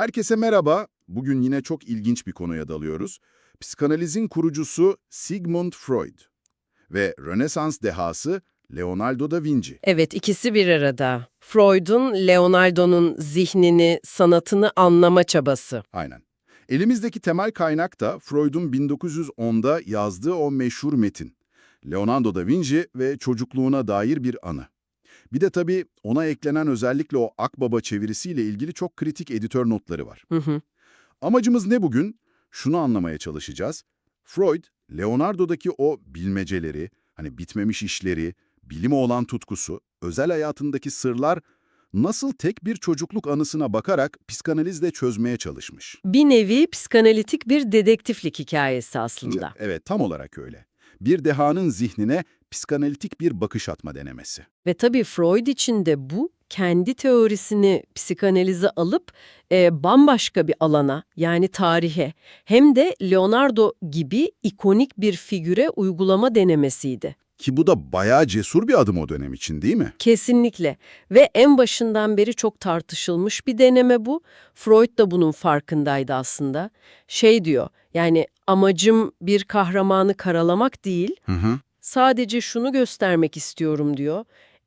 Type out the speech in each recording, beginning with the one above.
Herkese merhaba. Bugün yine çok ilginç bir konuya dalıyoruz. Psikanalizin kurucusu Sigmund Freud ve Rönesans dehası Leonardo da Vinci. Evet, ikisi bir arada. Freud'un Leonardo'nun zihnini, sanatını anlama çabası. Aynen. Elimizdeki temel kaynak da Freud'un 1910'da yazdığı o meşhur metin. Leonardo da Vinci ve çocukluğuna dair bir anı. Bir de tabii ona eklenen özellikle o Akbaba çevirisiyle ilgili çok kritik editör notları var. Hı hı. Amacımız ne bugün? Şunu anlamaya çalışacağız. Freud, Leonardo'daki o bilmeceleri, hani bitmemiş işleri, bilime olan tutkusu, özel hayatındaki sırlar nasıl tek bir çocukluk anısına bakarak psikanalizle çözmeye çalışmış. Bir nevi psikanalitik bir dedektiflik hikayesi aslında. Evet, tam olarak öyle. Bir dehanın zihnine psikanalitik bir bakış atma denemesi. Ve tabii Freud için de bu kendi teorisini psikanalize alıp e, bambaşka bir alana yani tarihe hem de Leonardo gibi ikonik bir figüre uygulama denemesiydi. Ki bu da bayağı cesur bir adım o dönem için değil mi? Kesinlikle ve en başından beri çok tartışılmış bir deneme bu. Freud da bunun farkındaydı aslında. Şey diyor yani amacım bir kahramanı karalamak değil, Hı hı. Sadece şunu göstermek istiyorum diyor.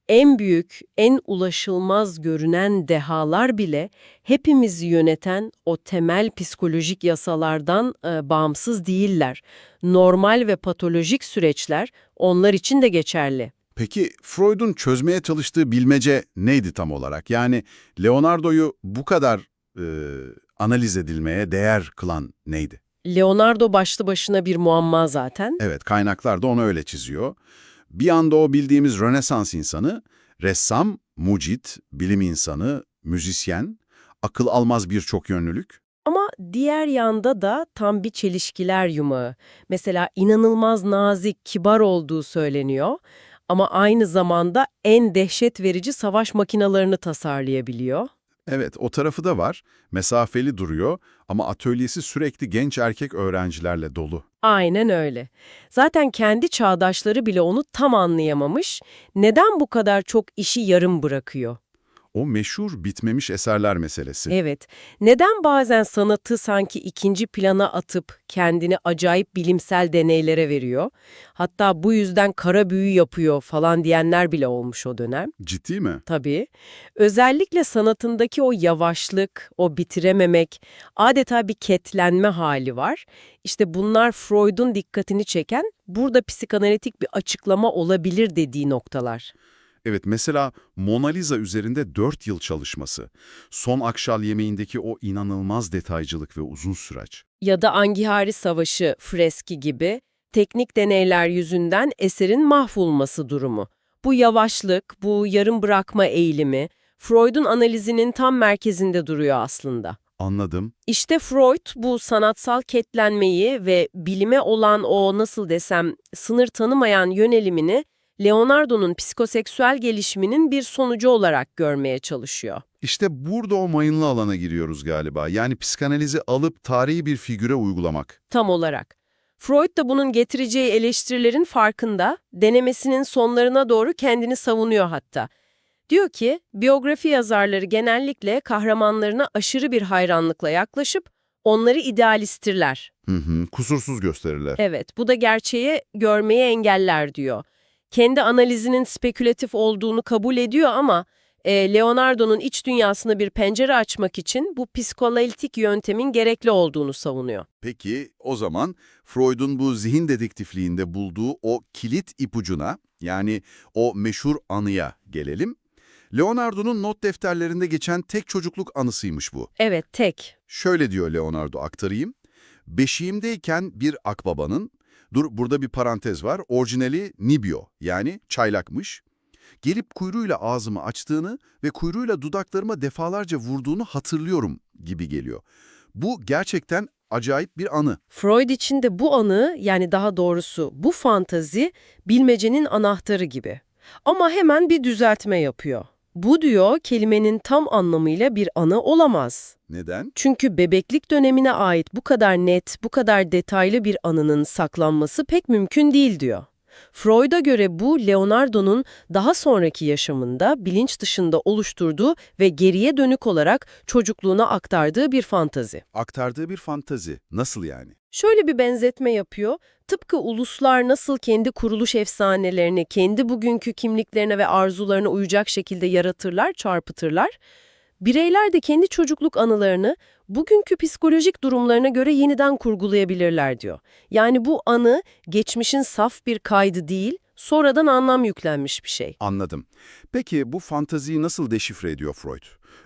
En büyük, en ulaşılmaz görünen dehalar bile hepimizi yöneten o temel psikolojik yasalardan e, bağımsız değiller. Normal ve patolojik süreçler onlar için de geçerli. Peki Freud'un çözmeye çalıştığı bilmece neydi tam olarak? Yani Leonardo'yu bu kadar e, analiz edilmeye değer kılan neydi? Leonardo başlı başına bir muamma zaten. Evet, kaynaklar da onu öyle çiziyor. Bir anda o bildiğimiz Rönesans insanı, ressam, mucit, bilim insanı, müzisyen, akıl almaz birçok yönlülük. Ama diğer yanda da tam bir çelişkiler yumağı. Mesela inanılmaz nazik, kibar olduğu söyleniyor ama aynı zamanda en dehşet verici savaş makinalarını tasarlayabiliyor. Evet, o tarafı da var. Mesafeli duruyor ama atölyesi sürekli genç erkek öğrencilerle dolu. Aynen öyle. Zaten kendi çağdaşları bile onu tam anlayamamış. Neden bu kadar çok işi yarım bırakıyor? O meşhur bitmemiş eserler meselesi. Evet. Neden bazen sanatı sanki ikinci plana atıp kendini acayip bilimsel deneylere veriyor? Hatta bu yüzden kara büyü yapıyor falan diyenler bile olmuş o dönem. Ciddi mi? Tabii. Özellikle sanatındaki o yavaşlık, o bitirememek, adeta bir ketlenme hali var. İşte bunlar Freud'un dikkatini çeken, burada psikanalitik bir açıklama olabilir dediği noktalar. Evet, mesela Mona Lisa üzerinde 4 yıl çalışması, son akşam yemeğindeki o inanılmaz detaycılık ve uzun süreç. ya da Angihari Savaşı freski gibi teknik deneyler yüzünden eserin mahvolması durumu. Bu yavaşlık, bu yarım bırakma eğilimi Freud'un analizinin tam merkezinde duruyor aslında. Anladım. İşte Freud bu sanatsal ketlenmeyi ve bilime olan o nasıl desem sınır tanımayan yönelimini Leonardo'nun psikoseksüel gelişiminin bir sonucu olarak görmeye çalışıyor. İşte burada o mayınlı alana giriyoruz galiba. Yani psikanalizi alıp tarihi bir figüre uygulamak. Tam olarak. Freud da bunun getireceği eleştirilerin farkında, denemesinin sonlarına doğru kendini savunuyor hatta. Diyor ki, biyografi yazarları genellikle kahramanlarına aşırı bir hayranlıkla yaklaşıp onları idealisttirler. Hı hı, kusursuz gösterirler. Evet, bu da gerçeği görmeyi engeller diyor. Kendi analizinin spekülatif olduğunu kabul ediyor ama e, Leonardo'nun iç dünyasına bir pencere açmak için bu psikoanalitik yöntemin gerekli olduğunu savunuyor. Peki o zaman Freud'un bu zihin dedektifliğinde bulduğu o kilit ipucuna yani o meşhur anıya gelelim. Leonardo'nun not defterlerinde geçen tek çocukluk anısıymış bu. Evet, tek. Şöyle diyor Leonardo aktarayım. Beşiğimdeyken bir akbabanın, dur burada bir parantez var, orijinali Nibio yani çaylakmış. Gelip kuyruğuyla ağzımı açtığını ve kuyruğuyla dudaklarıma defalarca vurduğunu hatırlıyorum gibi geliyor. Bu gerçekten acayip bir anı. Freud için de bu anı yani daha doğrusu bu fantazi bilmecenin anahtarı gibi. Ama hemen bir düzeltme yapıyor. Bu diyor kelimenin tam anlamıyla bir anı olamaz. Neden? Çünkü bebeklik dönemine ait bu kadar net, bu kadar detaylı bir anının saklanması pek mümkün değil diyor. Freud'a göre bu Leonardo'nun daha sonraki yaşamında bilinç dışında oluşturduğu ve geriye dönük olarak çocukluğuna aktardığı bir fantazi. Aktardığı bir fantazi. Nasıl yani? Şöyle bir benzetme yapıyor. Tıpkı uluslar nasıl kendi kuruluş efsanelerini, kendi bugünkü kimliklerine ve arzularına uyacak şekilde yaratırlar, çarpıtırlar. Bireyler de kendi çocukluk anılarını bugünkü psikolojik durumlarına göre yeniden kurgulayabilirler diyor. Yani bu anı geçmişin saf bir kaydı değil, sonradan anlam yüklenmiş bir şey. Anladım. Peki bu fantaziyi nasıl deşifre ediyor Freud?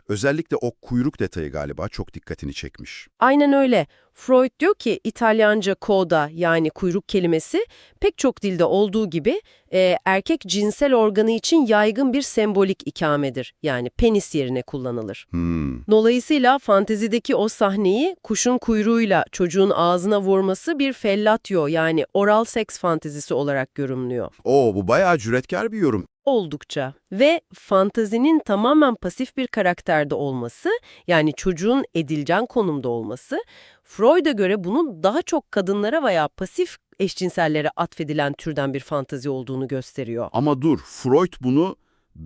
Özellikle o kuyruk detayı galiba çok dikkatini çekmiş. Aynen öyle. Freud diyor ki İtalyanca coda yani kuyruk kelimesi pek çok dilde olduğu gibi e, erkek cinsel organı için yaygın bir sembolik ikamedir. Yani penis yerine kullanılır. Hmm. Dolayısıyla fantezideki o sahneyi kuşun kuyruğuyla çocuğun ağzına vurması bir fellatio yani oral seks fantezisi olarak görünüyor. Oo bu bayağı cüretkar bir yorum. Oldukça. Ve fantazinin tamamen pasif bir karakterde olması, yani çocuğun edilcan konumda olması, Freud'a göre bunun daha çok kadınlara veya pasif eşcinsellere atfedilen türden bir fantazi olduğunu gösteriyor. Ama dur, Freud bunu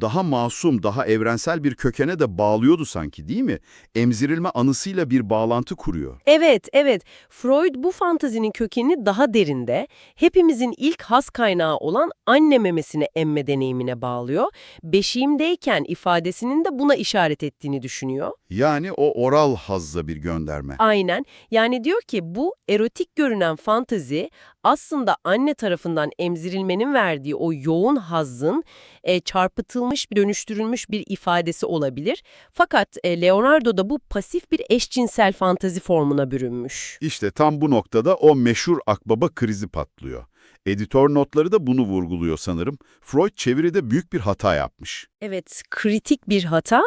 daha masum, daha evrensel bir kökene de bağlıyordu sanki değil mi? Emzirilme anısıyla bir bağlantı kuruyor. Evet, evet. Freud bu fantazinin kökenini daha derinde, hepimizin ilk has kaynağı olan anne memesine emme deneyimine bağlıyor. Beşiğimdeyken ifadesinin de buna işaret ettiğini düşünüyor. Yani o oral hazza bir gönderme. Aynen. Yani diyor ki bu erotik görünen fantazi aslında anne tarafından emzirilmenin verdiği o yoğun hazzın e, çarpıtılmış, dönüştürülmüş bir ifadesi olabilir. Fakat e, Leonardo'da bu pasif bir eşcinsel fantazi formuna bürünmüş. İşte tam bu noktada o meşhur akbaba krizi patlıyor. Editör notları da bunu vurguluyor sanırım. Freud çeviride büyük bir hata yapmış. Evet, kritik bir hata.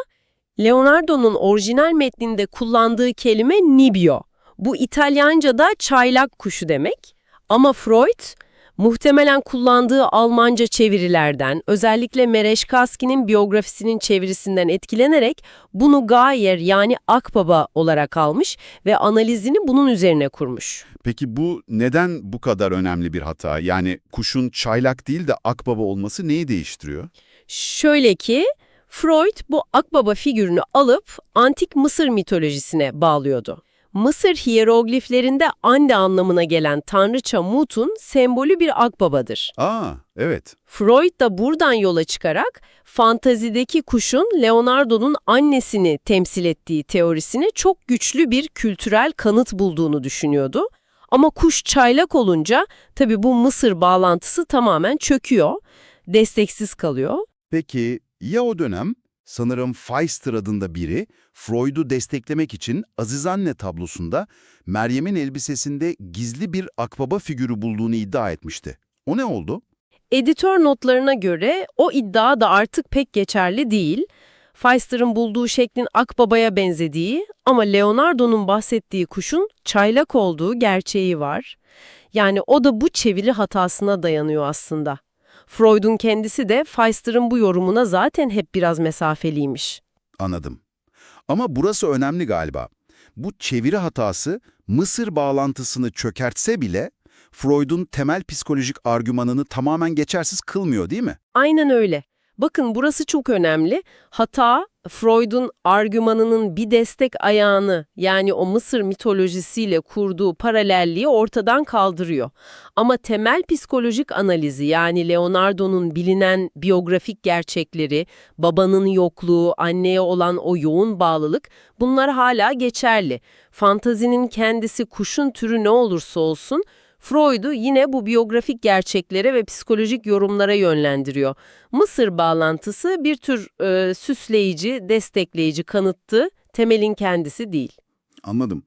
Leonardo'nun orijinal metninde kullandığı kelime nibio. Bu İtalyanca'da çaylak kuşu demek. Ama Freud, muhtemelen kullandığı Almanca çevirilerden, özellikle Mereşkaski'nin biyografisinin çevirisinden etkilenerek bunu Gayer yani akbaba olarak almış ve analizini bunun üzerine kurmuş. Peki bu neden bu kadar önemli bir hata? Yani kuşun çaylak değil de akbaba olması neyi değiştiriyor? Şöyle ki, Freud bu akbaba figürünü alıp antik Mısır mitolojisine bağlıyordu. Mısır hiyerogliflerinde anne anlamına gelen tanrıça Mut'un sembolü bir akbabadır. Aa, evet. Freud da buradan yola çıkarak fantazideki kuşun Leonardo'nun annesini temsil ettiği teorisine çok güçlü bir kültürel kanıt bulduğunu düşünüyordu. Ama kuş çaylak olunca tabii bu Mısır bağlantısı tamamen çöküyor, desteksiz kalıyor. Peki ya o dönem? Sanırım Feister adında biri Freud'u desteklemek için Aziz Anne tablosunda Meryem'in elbisesinde gizli bir akbaba figürü bulduğunu iddia etmişti. O ne oldu? Editör notlarına göre o iddia da artık pek geçerli değil. Feister'ın bulduğu şeklin akbabaya benzediği ama Leonardo'nun bahsettiği kuşun çaylak olduğu gerçeği var. Yani o da bu çeviri hatasına dayanıyor aslında. Freud'un kendisi de Feister'ın bu yorumuna zaten hep biraz mesafeliymiş. Anladım. Ama burası önemli galiba. Bu çeviri hatası Mısır bağlantısını çökertse bile Freud'un temel psikolojik argümanını tamamen geçersiz kılmıyor değil mi? Aynen öyle. Bakın burası çok önemli. Hata, Freud'un argümanının bir destek ayağını yani o Mısır mitolojisiyle kurduğu paralelliği ortadan kaldırıyor. Ama temel psikolojik analizi yani Leonardo'nun bilinen biyografik gerçekleri, babanın yokluğu, anneye olan o yoğun bağlılık bunlar hala geçerli. Fantazinin kendisi kuşun türü ne olursa olsun Freud'u yine bu biyografik gerçeklere ve psikolojik yorumlara yönlendiriyor. Mısır bağlantısı bir tür e, süsleyici, destekleyici kanıttı, temelin kendisi değil. Anladım.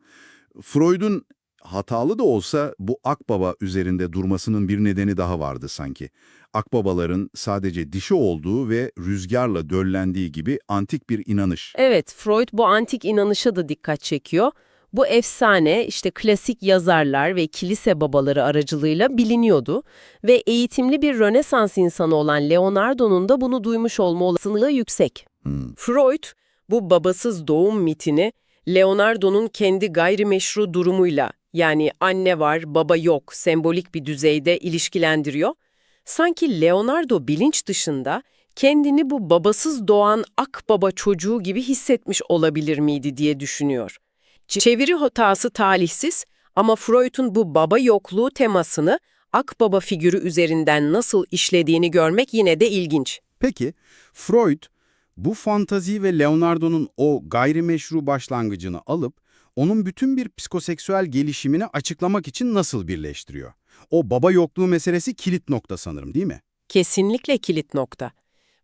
Freud'un hatalı da olsa bu akbaba üzerinde durmasının bir nedeni daha vardı sanki. Akbabaların sadece dişi olduğu ve rüzgarla döllendiği gibi antik bir inanış. Evet, Freud bu antik inanışa da dikkat çekiyor. Bu efsane işte klasik yazarlar ve kilise babaları aracılığıyla biliniyordu ve eğitimli bir Rönesans insanı olan Leonardo'nun da bunu duymuş olma olasılığı yüksek. Hmm. Freud bu babasız doğum mitini Leonardo'nun kendi gayrimeşru durumuyla yani anne var baba yok sembolik bir düzeyde ilişkilendiriyor. Sanki Leonardo bilinç dışında kendini bu babasız doğan akbaba çocuğu gibi hissetmiş olabilir miydi diye düşünüyor. Çeviri hatası talihsiz ama Freud'un bu baba yokluğu temasını akbaba figürü üzerinden nasıl işlediğini görmek yine de ilginç. Peki, Freud bu fantazi ve Leonardo'nun o gayrimeşru başlangıcını alıp onun bütün bir psikoseksüel gelişimini açıklamak için nasıl birleştiriyor? O baba yokluğu meselesi kilit nokta sanırım değil mi? Kesinlikle kilit nokta.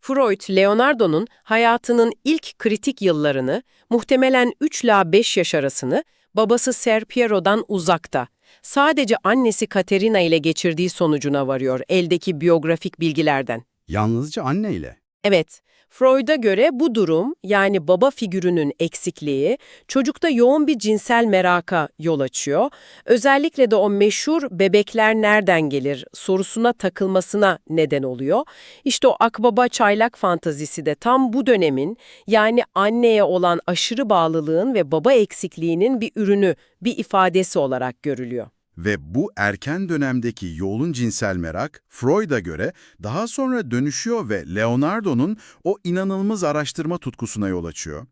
Freud, Leonardo'nun hayatının ilk kritik yıllarını, muhtemelen 3 ila 5 yaş arasını, babası Ser Piero'dan uzakta, sadece annesi Katerina ile geçirdiği sonucuna varıyor eldeki biyografik bilgilerden. Yalnızca anneyle. Evet, Freud'a göre bu durum, yani baba figürünün eksikliği, çocukta yoğun bir cinsel meraka yol açıyor. Özellikle de o meşhur bebekler nereden gelir sorusuna takılmasına neden oluyor. İşte o akbaba çaylak fantazisi de tam bu dönemin, yani anneye olan aşırı bağlılığın ve baba eksikliğinin bir ürünü, bir ifadesi olarak görülüyor. Ve bu erken dönemdeki yoğun cinsel merak, Freud'a göre daha sonra dönüşüyor ve Leonardo'nun o inanılmaz araştırma tutkusuna yol açıyor.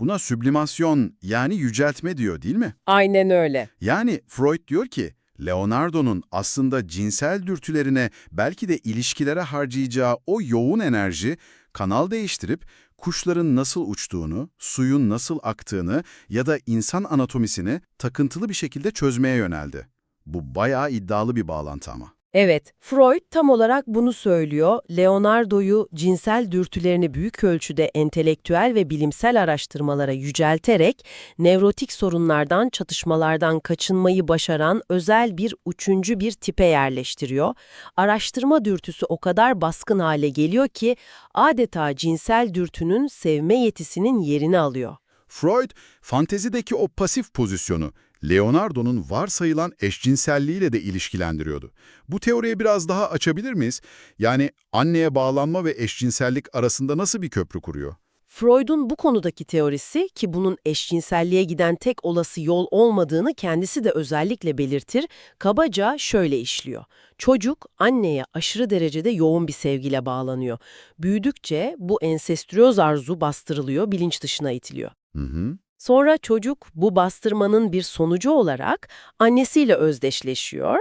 Buna süblimasyon yani yüceltme diyor değil mi? Aynen öyle. Yani Freud diyor ki, Leonardo'nun aslında cinsel dürtülerine belki de ilişkilere harcayacağı o yoğun enerji, kanal değiştirip kuşların nasıl uçtuğunu, suyun nasıl aktığını ya da insan anatomisini takıntılı bir şekilde çözmeye yöneldi. Bu bayağı iddialı bir bağlantı ama. Evet, Freud tam olarak bunu söylüyor. Leonardo'yu cinsel dürtülerini büyük ölçüde entelektüel ve bilimsel araştırmalara yücelterek nevrotik sorunlardan, çatışmalardan kaçınmayı başaran özel bir üçüncü bir tipe yerleştiriyor. Araştırma dürtüsü o kadar baskın hale geliyor ki adeta cinsel dürtünün sevme yetisinin yerini alıyor. Freud, fantezideki o pasif pozisyonu Leonardo'nun varsayılan eşcinselliğiyle de ilişkilendiriyordu. Bu teoriyi biraz daha açabilir miyiz? Yani anneye bağlanma ve eşcinsellik arasında nasıl bir köprü kuruyor? Freud'un bu konudaki teorisi ki bunun eşcinselliğe giden tek olası yol olmadığını kendisi de özellikle belirtir, kabaca şöyle işliyor. Çocuk anneye aşırı derecede yoğun bir sevgiyle bağlanıyor. Büyüdükçe bu ensestриöz arzu bastırılıyor, bilinç dışına itiliyor. Hı hı. Sonra çocuk bu bastırmanın bir sonucu olarak annesiyle özdeşleşiyor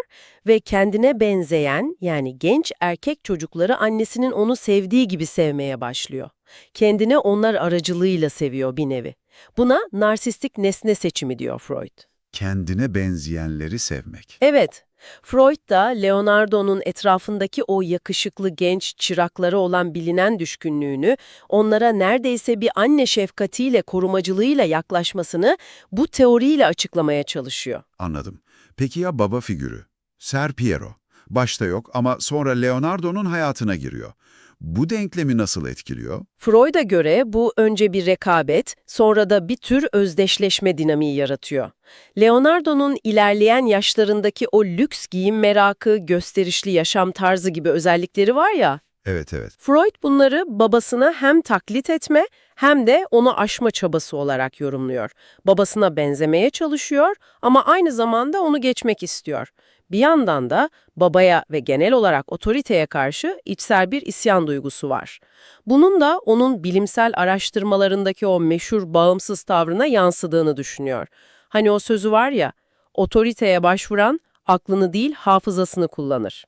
ve kendine benzeyen yani genç erkek çocukları annesinin onu sevdiği gibi sevmeye başlıyor. Kendine onlar aracılığıyla seviyor bir nevi. Buna narsistik nesne seçimi diyor Freud. Kendine benzeyenleri sevmek. Evet, Freud da Leonardo'nun etrafındaki o yakışıklı genç çırakları olan bilinen düşkünlüğünü, onlara neredeyse bir anne şefkatiyle, korumacılığıyla yaklaşmasını bu teoriyle açıklamaya çalışıyor. Anladım. Peki ya baba figürü? Ser Piero. Başta yok ama sonra Leonardo'nun hayatına giriyor. Bu denklemi nasıl etkiliyor? Freud'a göre bu önce bir rekabet, sonra da bir tür özdeşleşme dinamiği yaratıyor. Leonardo'nun ilerleyen yaşlarındaki o lüks giyim merakı, gösterişli yaşam tarzı gibi özellikleri var ya, Evet evet. Freud bunları babasına hem taklit etme hem de onu aşma çabası olarak yorumluyor. Babasına benzemeye çalışıyor ama aynı zamanda onu geçmek istiyor. Bir yandan da babaya ve genel olarak otoriteye karşı içsel bir isyan duygusu var. Bunun da onun bilimsel araştırmalarındaki o meşhur bağımsız tavrına yansıdığını düşünüyor. Hani o sözü var ya, otoriteye başvuran aklını değil hafızasını kullanır.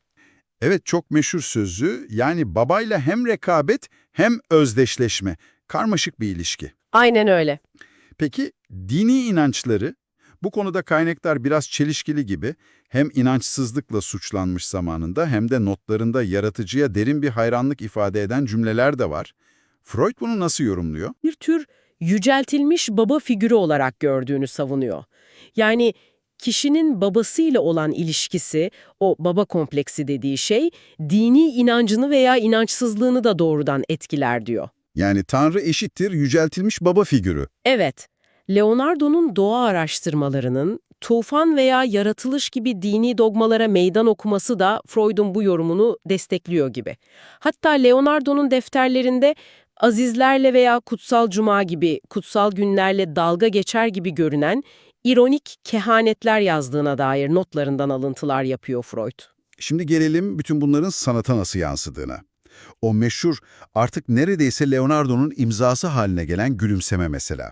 Evet çok meşhur sözü yani babayla hem rekabet hem özdeşleşme. Karmaşık bir ilişki. Aynen öyle. Peki dini inançları? Bu konuda kaynaklar biraz çelişkili gibi. Hem inançsızlıkla suçlanmış zamanında hem de notlarında yaratıcıya derin bir hayranlık ifade eden cümleler de var. Freud bunu nasıl yorumluyor? bir tür yüceltilmiş baba figürü olarak gördüğünü savunuyor. Yani kişinin babasıyla olan ilişkisi, o baba kompleksi dediği şey, dini inancını veya inançsızlığını da doğrudan etkiler diyor. Yani Tanrı eşittir yüceltilmiş baba figürü. Evet, Leonardo'nun doğa araştırmalarının tufan veya yaratılış gibi dini dogmalara meydan okuması da Freud'un bu yorumunu destekliyor gibi. Hatta Leonardo'nun defterlerinde azizlerle veya kutsal cuma gibi kutsal günlerle dalga geçer gibi görünen ironik kehanetler yazdığına dair notlarından alıntılar yapıyor Freud. Şimdi gelelim bütün bunların sanata nasıl yansıdığına. O meşhur artık neredeyse Leonardo'nun imzası haline gelen gülümseme mesela.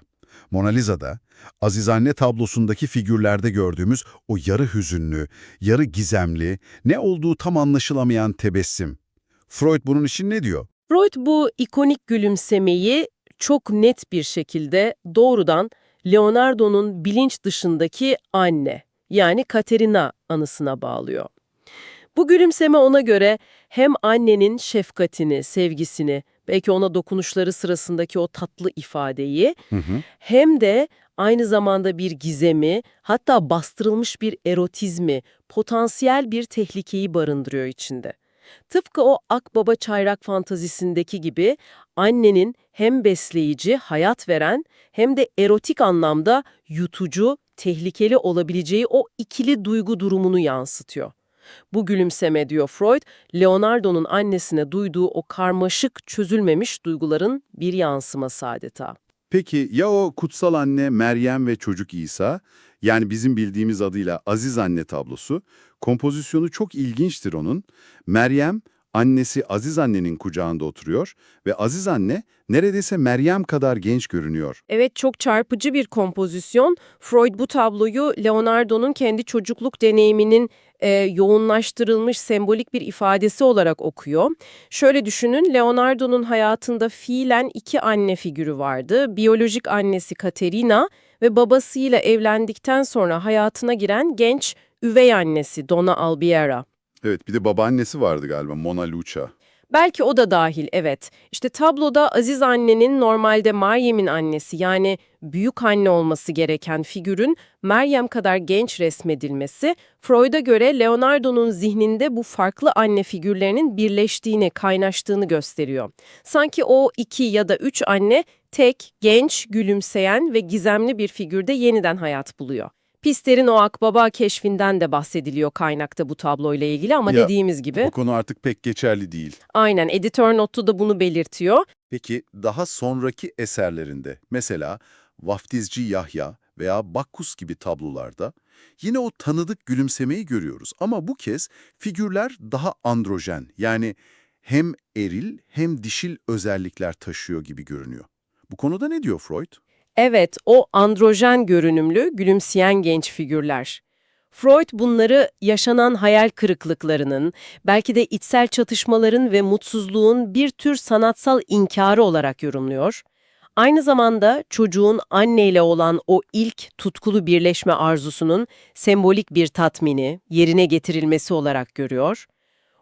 Mona Lisa'da, Aziz Anne tablosundaki figürlerde gördüğümüz o yarı hüzünlü, yarı gizemli, ne olduğu tam anlaşılamayan tebessüm. Freud bunun için ne diyor? Freud bu ikonik gülümsemeyi çok net bir şekilde doğrudan Leonardo'nun bilinç dışındaki anne yani Katerina anısına bağlıyor. Bu gülümseme ona göre hem annenin şefkatini, sevgisini, belki ona dokunuşları sırasındaki o tatlı ifadeyi Hı hı. hem de aynı zamanda bir gizemi, hatta bastırılmış bir erotizmi, potansiyel bir tehlikeyi barındırıyor içinde. Tıpkı o akbaba çayrak fantazisindeki gibi annenin hem besleyici, hayat veren hem de erotik anlamda yutucu, tehlikeli olabileceği o ikili duygu durumunu yansıtıyor. Bu gülümseme diyor Freud, Leonardo'nun annesine duyduğu o karmaşık, çözülmemiş duyguların bir yansıması adeta. Peki ya o kutsal anne Meryem ve çocuk İsa, yani bizim bildiğimiz adıyla Aziz Anne tablosu, kompozisyonu çok ilginçtir onun. Meryem, annesi Aziz Anne'nin kucağında oturuyor ve Aziz Anne neredeyse Meryem kadar genç görünüyor. Evet çok çarpıcı bir kompozisyon. Freud bu tabloyu Leonardo'nun kendi çocukluk deneyiminin e, yoğunlaştırılmış sembolik bir ifadesi olarak okuyor. Şöyle düşünün Leonardo'nun hayatında fiilen iki anne figürü vardı. Biyolojik annesi Katerina ve babasıyla evlendikten sonra hayatına giren genç üvey annesi Donna Albiera. Evet bir de babaannesi vardı galiba Mona Lucia. Belki o da dahil, evet. İşte tabloda Aziz annenin normalde Meryem'in annesi yani büyük anne olması gereken figürün Meryem kadar genç resmedilmesi, Freud'a göre Leonardo'nun zihninde bu farklı anne figürlerinin birleştiğini, kaynaştığını gösteriyor. Sanki o iki ya da üç anne tek, genç, gülümseyen ve gizemli bir figürde yeniden hayat buluyor. Pister'in o akbaba keşfinden de bahsediliyor kaynakta bu tabloyla ilgili ama Ya, dediğimiz gibi... Bu konu artık pek geçerli değil. Aynen, editör notu da bunu belirtiyor. Peki daha sonraki eserlerinde mesela Vaftizci Yahya veya Bakkus gibi tablolarda yine o tanıdık gülümsemeyi görüyoruz. Ama bu kez figürler daha androjen yani hem eril hem dişil özellikler taşıyor gibi görünüyor. Bu konuda ne diyor Freud? Evet, o androjen görünümlü, gülümseyen genç figürler. Freud bunları yaşanan hayal kırıklıklarının, belki de içsel çatışmaların ve mutsuzluğun bir tür sanatsal inkarı olarak yorumluyor. Aynı zamanda çocuğun anneyle olan o ilk tutkulu birleşme arzusunun sembolik bir tatmini, yerine getirilmesi olarak görüyor.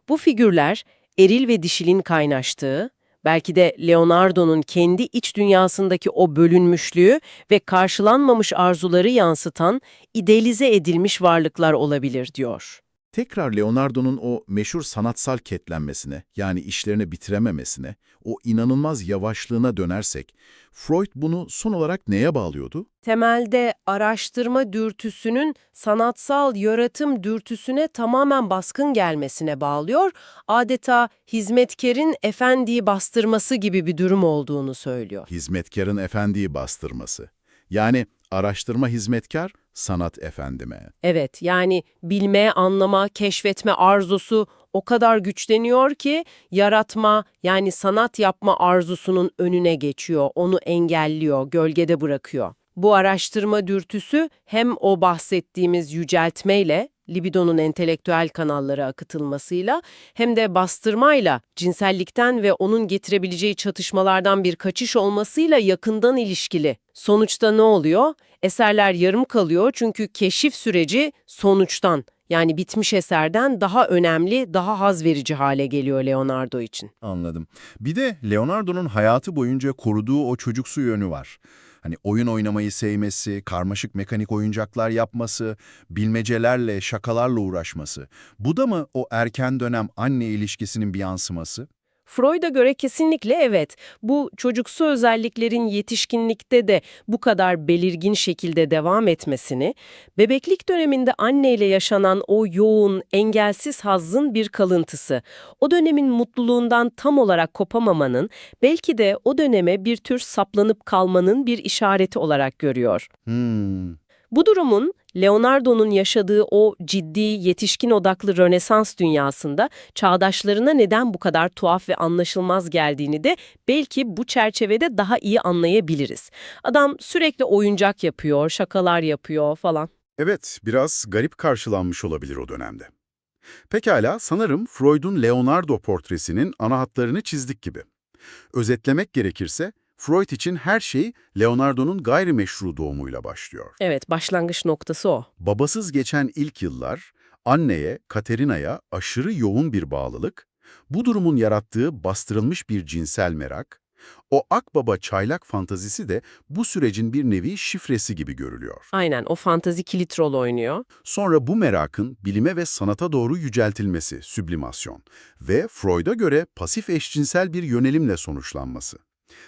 Bu figürler eril ve dişilin kaynaştığı, belki de Leonardo'nun kendi iç dünyasındaki o bölünmüşlüğü ve karşılanmamış arzuları yansıtan idealize edilmiş varlıklar olabilir diyor. Tekrar Leonardo'nun o meşhur sanatsal ketlenmesine, yani işlerini bitirememesine, o inanılmaz yavaşlığına dönersek, Freud bunu son olarak neye bağlıyordu? Temelde araştırma dürtüsünün sanatsal yaratım dürtüsüne tamamen baskın gelmesine bağlıyor, adeta hizmetkarın efendiyi bastırması gibi bir durum olduğunu söylüyor. Hizmetkarın efendiyi bastırması. Yani araştırma hizmetkar, sanat efendime. Evet, yani bilme, anlama, keşfetme arzusu o kadar güçleniyor ki yaratma yani sanat yapma arzusunun önüne geçiyor, onu engelliyor, gölgede bırakıyor. Bu araştırma dürtüsü hem o bahsettiğimiz yüceltmeyle, libidonun entelektüel kanallara akıtılmasıyla hem de bastırmayla, cinsellikten ve onun getirebileceği çatışmalardan bir kaçış olmasıyla yakından ilişkili. Sonuçta ne oluyor? Eserler yarım kalıyor çünkü keşif süreci sonuçtan yani bitmiş eserden daha önemli, daha haz verici hale geliyor Leonardo için. Anladım. Bir de Leonardo'nun hayatı boyunca koruduğu o çocuksu yönü var. Hani oyun oynamayı sevmesi, karmaşık mekanik oyuncaklar yapması, bilmecelerle, şakalarla uğraşması. Bu da mı o erken dönem anne ilişkisinin bir yansıması? Freud'a göre kesinlikle evet. Bu çocuksu özelliklerin yetişkinlikte de bu kadar belirgin şekilde devam etmesini, bebeklik döneminde anneyle yaşanan o yoğun, engelsiz hazzın bir kalıntısı, o dönemin mutluluğundan tam olarak kopamamanın, belki de o döneme bir tür saplanıp kalmanın bir işareti olarak görüyor. Hmm. Bu durumun Leonardo'nun yaşadığı o ciddi, yetişkin odaklı Rönesans dünyasında çağdaşlarına neden bu kadar tuhaf ve anlaşılmaz geldiğini de belki bu çerçevede daha iyi anlayabiliriz. Adam sürekli oyuncak yapıyor, şakalar yapıyor falan. Evet, biraz garip karşılanmış olabilir o dönemde. Pekala, sanırım Freud'un Leonardo portresinin ana hatlarını çizdik gibi. Özetlemek gerekirse, Freud için her şey Leonardo'nun gayrimeşru doğumuyla başlıyor. Evet, başlangıç noktası o. Babasız geçen ilk yıllar, anneye, Katerina'ya aşırı yoğun bir bağlılık, bu durumun yarattığı bastırılmış bir cinsel merak, o akbaba çaylak fantazisi de bu sürecin bir nevi şifresi gibi görülüyor. Aynen, o fantazi kilit rol oynuyor. Sonra bu merakın bilime ve sanata doğru yüceltilmesi, süblimasyon ve Freud'a göre pasif eşcinsel bir yönelimle sonuçlanması.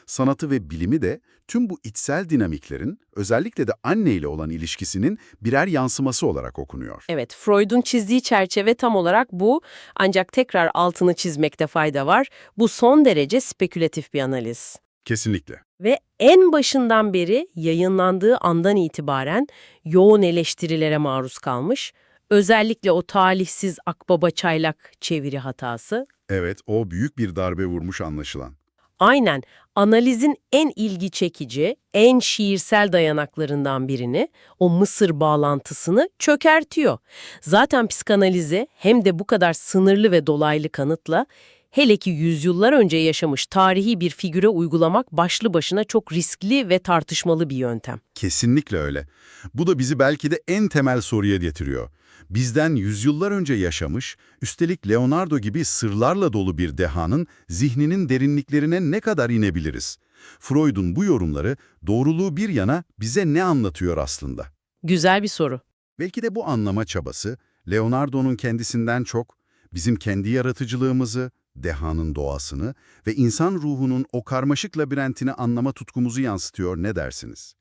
Sanatı ve bilimi de tüm bu içsel dinamiklerin, özellikle de anne ile olan ilişkisinin birer yansıması olarak okunuyor. Evet, Freud'un çizdiği çerçeve tam olarak bu. Ancak tekrar altını çizmekte fayda var. Bu son derece spekülatif bir analiz. Kesinlikle. Ve en başından beri yayınlandığı andan itibaren yoğun eleştirilere maruz kalmış. Özellikle o talihsiz akbaba çaylak çeviri hatası. Evet, o büyük bir darbe vurmuş anlaşılan. Aynen analizin en ilgi çekici, en şiirsel dayanaklarından birini, o Mısır bağlantısını çökertiyor. Zaten psikanalize hem de bu kadar sınırlı ve dolaylı kanıtla, hele ki yüzyıllar önce yaşamış tarihi bir figüre uygulamak başlı başına çok riskli ve tartışmalı bir yöntem. Kesinlikle öyle. Bu da bizi belki de en temel soruya getiriyor. Bizden yüzyıllar önce yaşamış, üstelik Leonardo gibi sırlarla dolu bir dehanın zihninin derinliklerine ne kadar inebiliriz? Freud'un bu yorumları doğruluğu bir yana bize ne anlatıyor aslında? Güzel bir soru. Belki de bu anlama çabası, Leonardo'nun kendisinden çok, bizim kendi yaratıcılığımızı, dehanın doğasını ve insan ruhunun o karmaşık labirentini anlama tutkumuzu yansıtıyor ne dersiniz?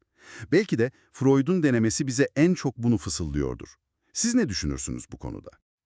Belki de Freud'un denemesi bize en çok bunu fısıldıyordur. Siz ne düşünürsünüz bu konuda?